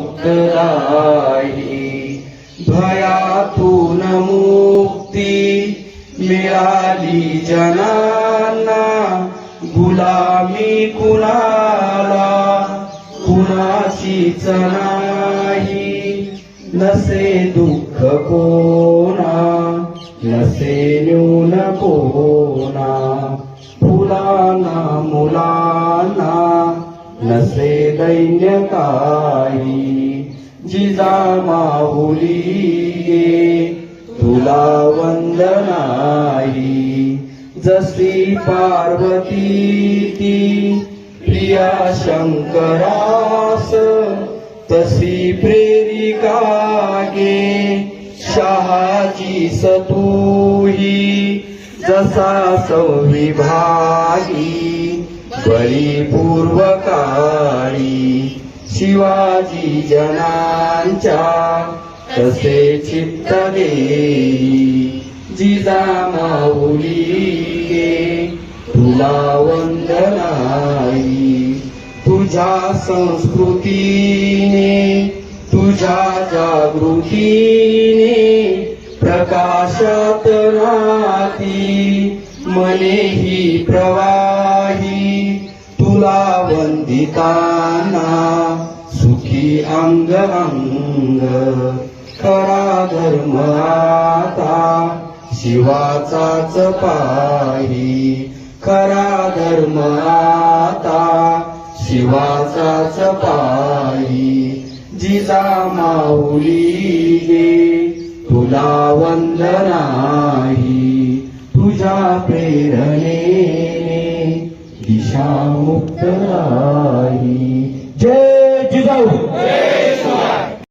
मुक्त भयातून मुक्ती मिळाली जनांना गुलामी कुणाला? कुणाचीच नाही. नसे दुःख कोणा? नसे न्यून कोणा? फुलाना मुला नसे दैन्य काही जिजा माहुली तुला वंदनाई. जशी पार्वती ती प्रिया शंकरास तसी प्रेरिका गे शहाजी सतूही. जसा संविभागी बळी काळी शिवाजी जनांच्या तसे चित्त देई जिजा माऊली तुला वंदनाई. तुझ्या संस्कृतीने तुझ्या जागृतीने प्रकाशात राहती मने ही प्रवाही. तुला वंदिताना सुखी अंग अंग खरा धर्म आता. शिवाचाच पाही खरा धर्म आता. शिवाचाच पाही जिजा माऊली तुला वंदनाही तुझ्या प्रेरणेने दिशा मुक्त नाही. जय जिजाऊ.